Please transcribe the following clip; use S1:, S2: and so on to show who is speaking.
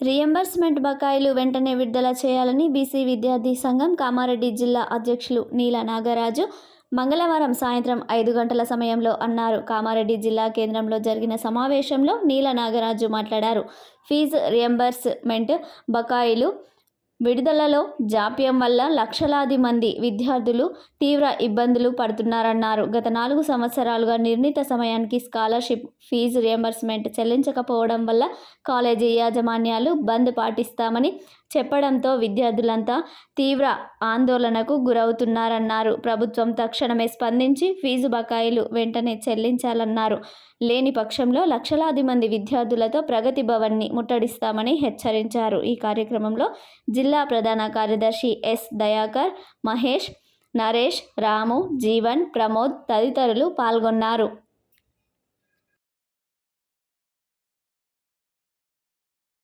S1: Reimbursement బకాయిలు వెంటనే విడుదల చేయాలని బీసీ విద్యార్థి సంఘం కామారెడ్డి జిల్లా అధ్యక్షులు నీల నాగరాజు మంగళవారం సాయంత్రం ఐదు గంటల సమయంలో అన్నారు. కామారెడ్డి జిల్లా కేంద్రంలో జరిగిన సమావేశంలో నీల నాగరాజు మాట్లాడారు. ఫీజు రియంబర్స్మెంట్ బకాయిలు విడుదలలో జాప్యం వల్ల లక్షలాది మంది విద్యార్థులు తీవ్ర ఇబ్బందులు పడుతున్నారన్నారు. గత నాలుగు సంవత్సరాలుగా నిర్ణీత సమయానికి స్కాలర్షిప్ ఫీజు రియంబర్స్మెంట్ చెల్లించకపోవడం వల్ల కాలేజీ యాజమాన్యాలు బంద్ పాటిస్తామని చెప్పడంతో విద్యార్థులంతా తీవ్ర ఆందోళనకు గురవుతున్నారన్నారు. ప్రభుత్వం తక్షణమే స్పందించి ఫీజు బకాయిలు వెంటనే చెల్లించాలన్నారు. లేని పక్షంలో లక్షలాది మంది విద్యార్థులతో ప్రగతి భవన్ని ముట్టడిస్తామని హెచ్చరించారు. ఈ కార్యక్రమంలో జిల్లా జిల్లా ప్రధాన కార్యదర్శి ఎస్ దయాకర్ మహేష్ నరేష్ రాము జీవన్ ప్రమోద్ తదితరులు పాల్గొన్నారు.